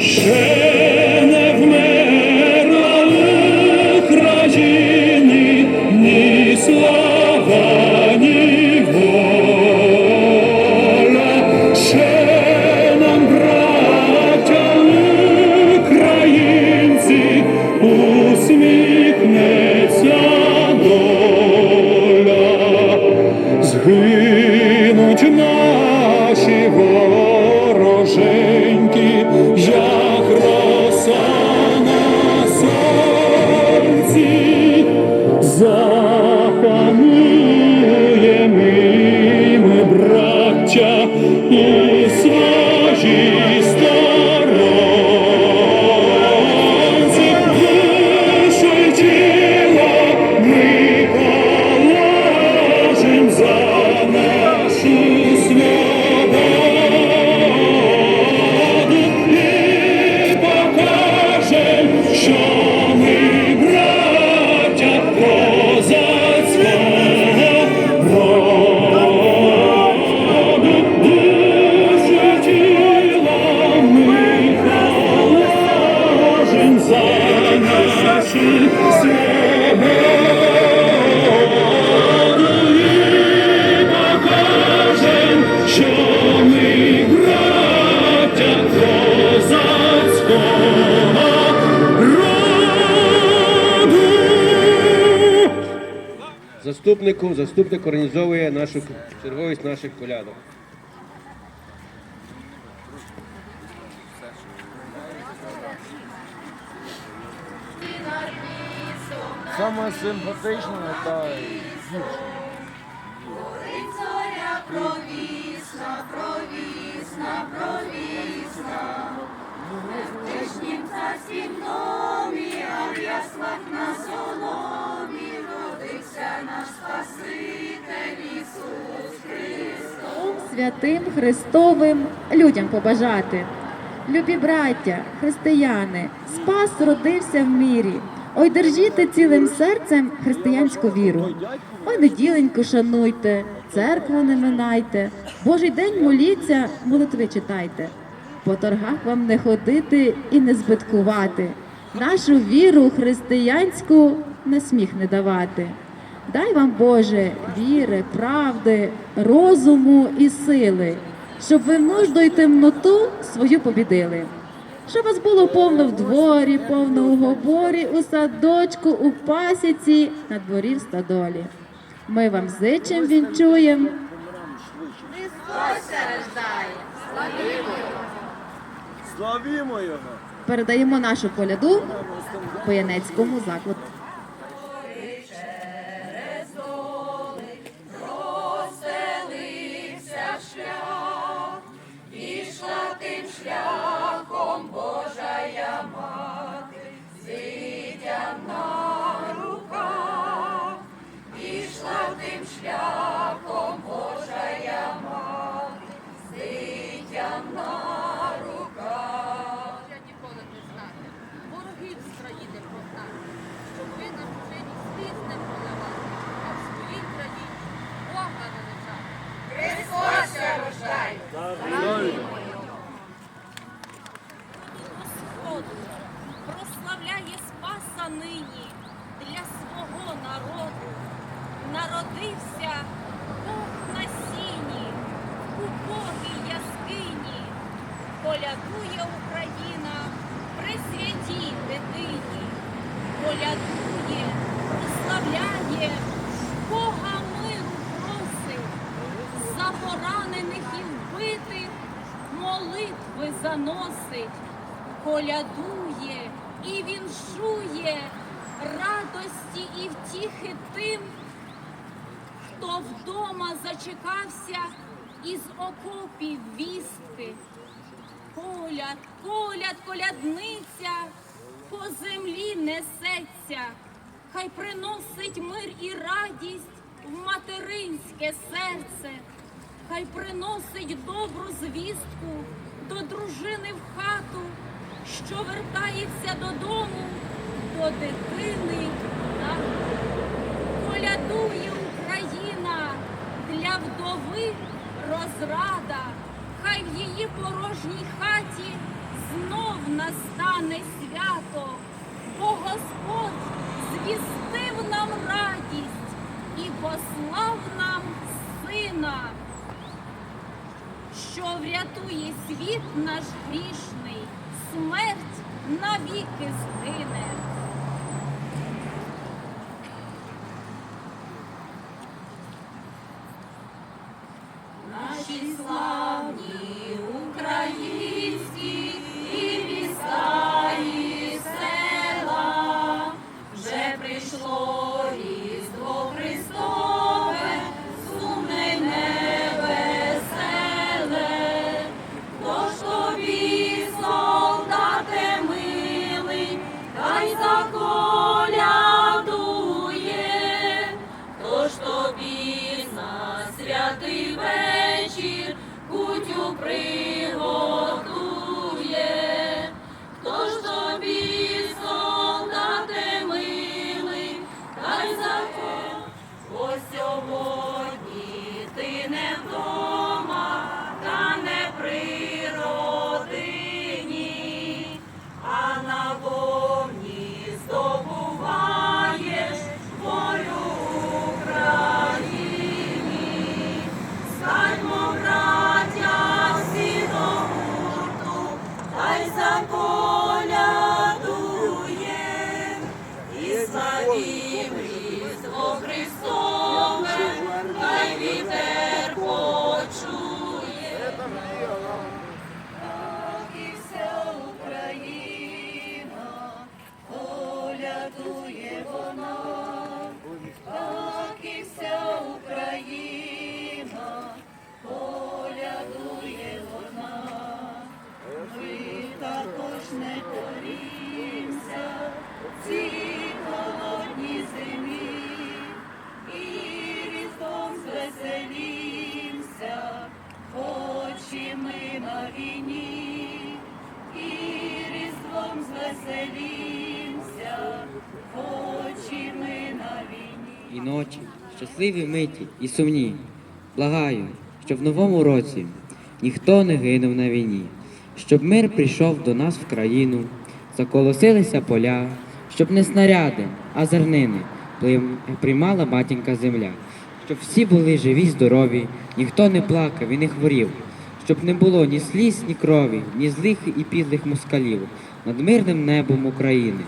Shame. Заступнику, заступник організовує нашу черговість наших колядок. Саме симпатичне та гірше. Зоря провісна, провісна, провісна. В тижнім царськім домі, а в яслах на соломі наш Спаситель Ісус Христос. святим Христовим людям побажати. Любі браття, християни, спас родився в мірі. Ой, держіте цілим серцем християнську віру. Ой, неділеньку шануйте, церкву не минайте, Божий день моліться, молитви читайте. По торгах вам не ходити і не збиткувати. Нашу віру християнську на сміх не давати. Дай вам, Боже, віри, правди, розуму і сили, щоб ви нужду й темноту свою побідили. Щоб вас було повно в дворі, повно у гоборі, у садочку, у пасіці, на дворі в стадолі. Ми вам зичим вінчуєм. Христос рождає, славімо Його. Славімо його! Передаємо нашу коляду Боянецькому закладу. Нині для свого народу. Народився Бог на сіні, у убогій яскині. Полядує Україна при святій дитині. Полядує, прославляє, Бога миру просить, за поранених і вбитих молитви заносить, колядує і віншує радості і втіхи тим, хто вдома зачекався із окопів вістки. Коляд, коляд, колядниця по землі несеться, хай приносить мир і радість в материнське серце, хай приносить добру звістку до дружини в хату, що вертається додому, до дитини колядує Україна для вдови розрада, хай в її порожній хаті знов настане свято, бо Господь звістив нам радість і послав нам сина, що врятує світ наш грішний, смерть навіки згине. Славім на війні, і різдвом звеселімся, хоч ми на війні. і ночі, щасливі миті і сумні. Благаю, щоб в новому році ніхто не гинув на війні, щоб мир прийшов до нас в країну, заколосилися поля, щоб не снаряди, а зернини приймала матінка земля, щоб всі були живі, здорові, ніхто не плакав і не хворів, щоб не було ні сліз, ні крові, ні злих і підлих москалів над мирним небом України.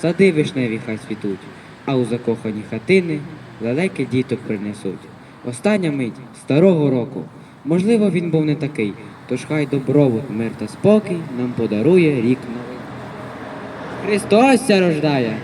Сади вишневі хай світуть, а у закохані хатини лелеки діток принесуть. Остання мить старого року. Можливо, він був не такий, тож хай добробут, мир та спокій нам подарує рік новий. Христос рождає!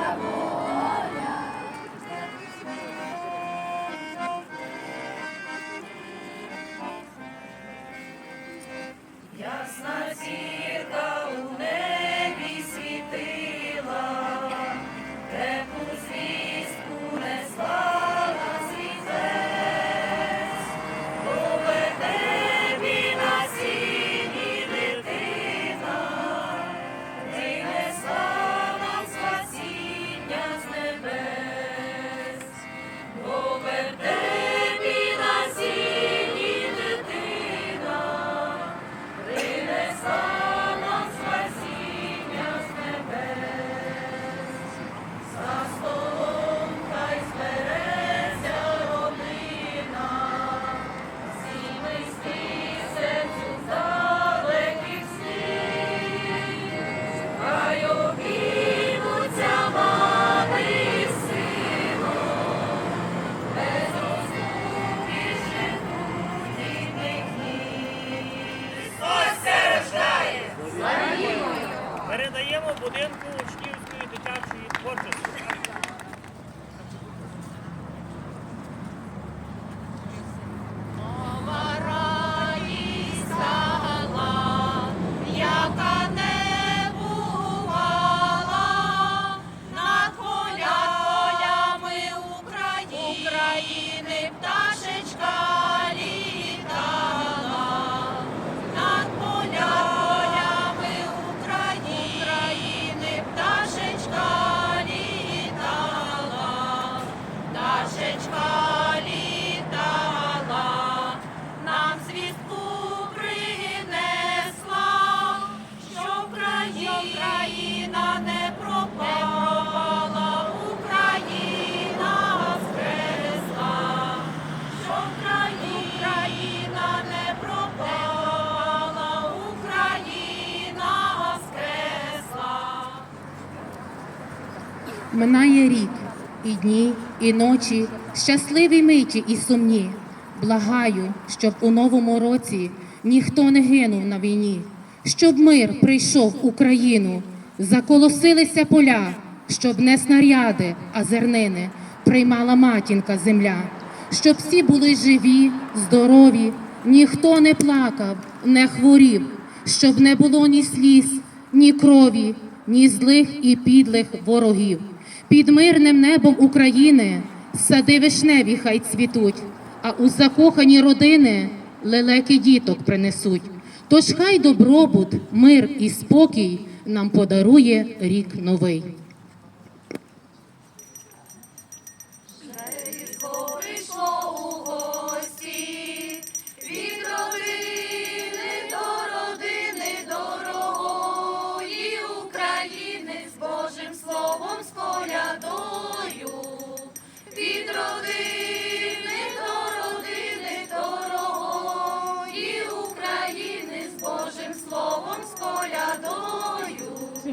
Amor. будинку. Минає рік, і дні, і ночі, щасливі миті і сумні. Благаю, щоб у новому році ніхто не гинув на війні, щоб мир прийшов в Україну, заколосилися поля, щоб не снаряди, а зернини приймала матінка земля, щоб всі були живі, здорові, ніхто не плакав, не хворів, щоб не було ні сліз, ні крові, ні злих і підлих ворогів. Під мирним небом України сади вишневі хай цвітуть, а у закохані родини лелеки діток принесуть. Тож хай добробут, мир і спокій нам подарує рік новий.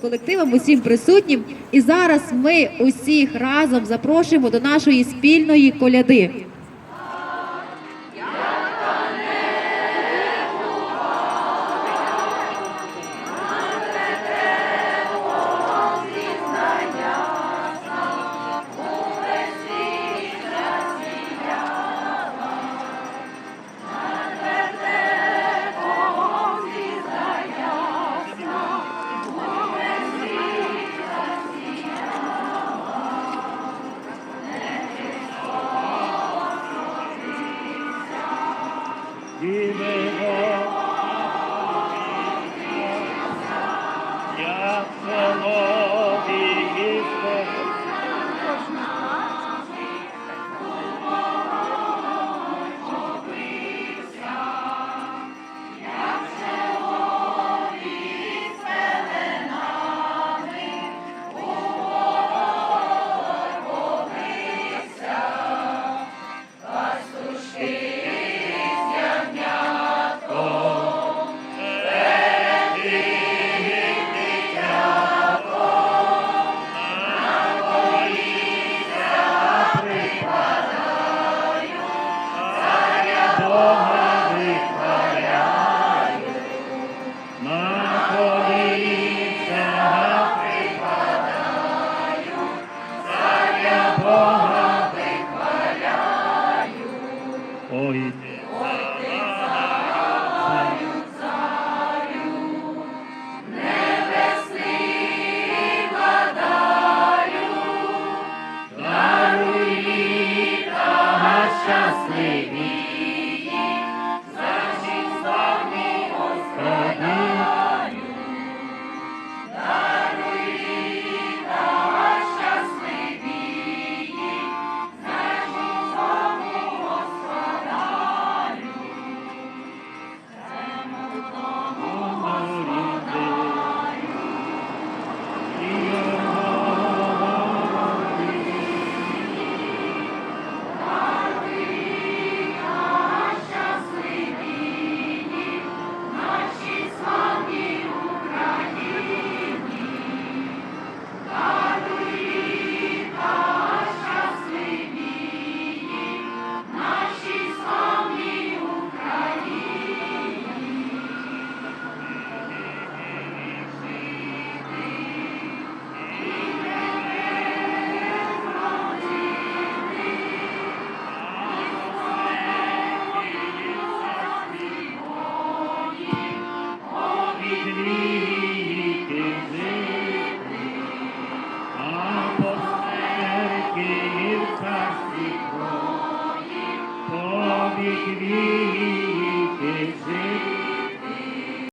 Колективам, усім присутнім. І зараз ми усіх разом запрошуємо до нашої спільної коляди.